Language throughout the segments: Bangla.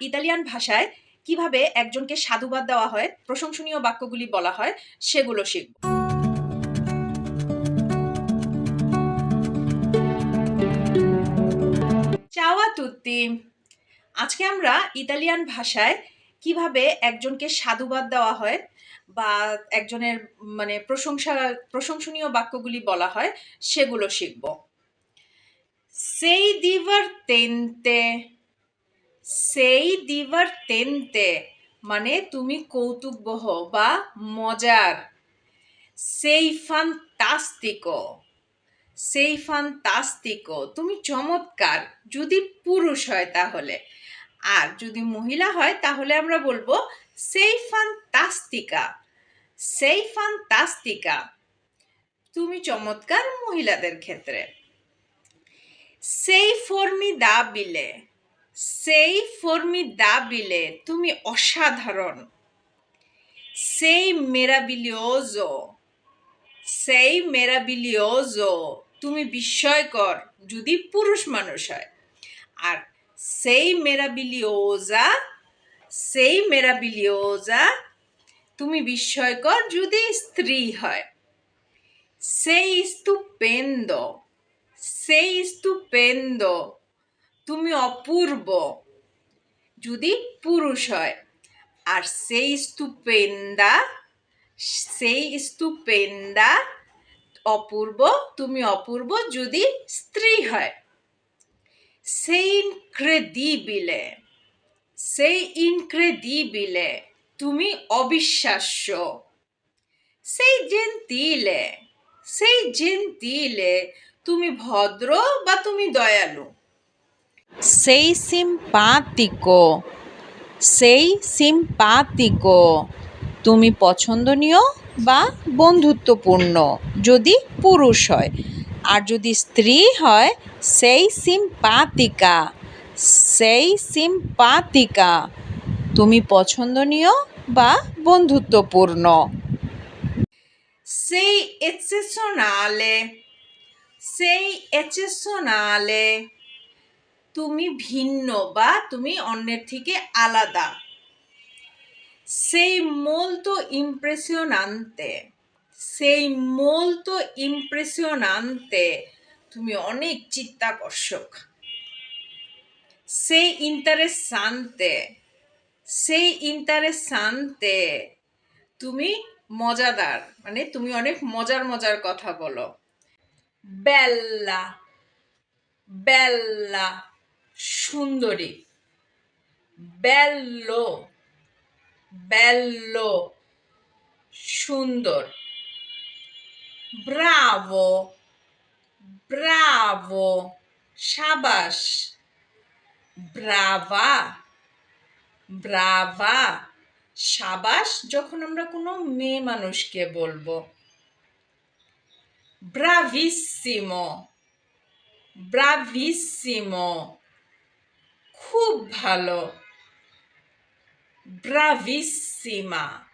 ইতালিয়ান ভাষায় কীভাবে একজনকে সাধুবাদ দেওয়া হয়, প্রশংসনীয় বাক্যগুলি বলা হয়, সেগুলো শিখব। চাওয়া আজকে আমরা ইতালিয়ান ভাষায় কীভাবে একজনকে সাধুবাদ দেওয়া হয় বা একজনের মানে প্রশংসা, প্রশংসনীয় বাক্যগুলি বলা হয়, সেগুলো শিখব। সেই divertente সেই divertente মানে তুমি কৌতুকবহ বা মজার। সেই fantastico সেই fantastico তুমি চমৎকার, যদি পুরুষ হয় তাহলে। আর যদি মহিলা হয় তাহলে আমরা বলব সেই fantastica সেই fantastica তুমি চমৎকার মহিলাদের ক্ষেত্রে। সেই ফর্মিদাবিলে সেই ফর্মিদাবিলে তুমি অসাধারণ। সেই মেরাবিলিওজো সেই মেরাবিলিওজো তুমি বিস্ময়কর, যদি পুরুষ মানুষ হয়। আর সেই মেরাবিলিওজা সেই মেরাবিলিওজা তুমি বিস্ময়কর, যদি স্ত্রী হয়। সেই স্তুপেন্দ সেই স্তুপেন্দ তুমি অপূর্ব। যদি পুরুষ হয়, আর সেই স্তুপেন্দা সেই স্তুপেন্দা অপূর্ব, তুমি অপূর্ব। যদি স্ত্রী হয়, সেই ইনক্রেডিবিলে সেই ইনক্রেডিবিলে তুমি অবিশ্বাস্য। সেই জেন্তিলে সেই জেন্তিলে তুমি ভদ্র বা তুমি দয়ালু। Sei simpatico সেই সিম্পাতিকো তুমি পছন্দনীয় বা বন্ধুত্বপূর্ণ, যদি পুরুষ হয়। আর যদি স্ত্রী হয় সেই সিম্পাতিকা সেই সিম্পাতিকা তুমি পছন্দনীয় বা বন্ধুত্বপূর্ণ। Sei eccezionale. Sei eccezionale. তুমি ভিন্ন বা তুমি অন্যের থেকে আলাদা। সেই মোল তো ইম্প্রেশন আনতে সেই মোল তো ইম্প্রেশন আনতে তুমি অনেক চিত্তাকর্ষক। সেই ইন্টারেস্ট আনতে সেই ইন্টারেস্ট আনতে তুমি মজাদার মানে তুমি অনেক মজার মজার কথা বলো। বেল্লা বেল্লা সুন্দরী। বেল্লো বেল্লো সুন্দর। ব্রাভো ব্রাভো, সাবাস। ব্রাভা ব্রাভা, সাবাস যখন আমরা কোনো মেয়ে মানুষকে বলব। ব্রাভিসিমো ব্রাভিসিমো। খুব ভালো। ব্রাভিসিমা।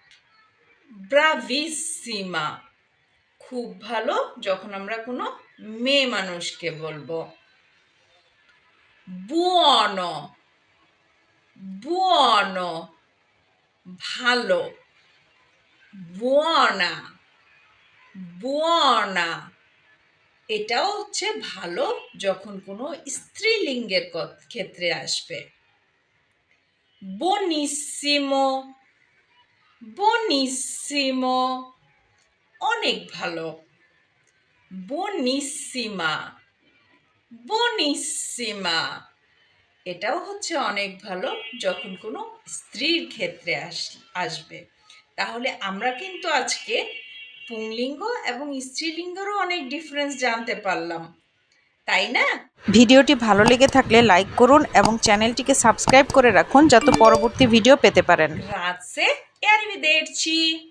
ব্রাভিসিমা। খুব ভালো যখন আমরা কোনো মেয়ে মানুষকে বলব। বুয়নো। বুয়নো। ভালো। বুয়না। বুয়না। এটাও হচ্ছে ভালো যখন কোনো স্ত্রীলিঙ্গের ক্ষেত্রে আসবে। বনিসিমো বনিসিমো অনেক ভালো। বনিসিমা বনিসিমা এটাও হচ্ছে অনেক ভালো যখন কোনো স্ত্রীর ক্ষেত্রে আস আসবে। তাহলে আমরা কিন্তু আজকে পুংলিঙ্গ এবং স্ত্রীলিঙ্গেরও অনেক ডিফারেন্স জানতে পারলাম। তাই না? ভিডিওটি ভালো লেগে থাকলে লাইক করুন এবং চ্যানেলটিকে সাবস্ক্রাইব করে রাখুন যাতে পরবর্তী ভিডিও পেতে পারেন। রাত সে এর arrivederci!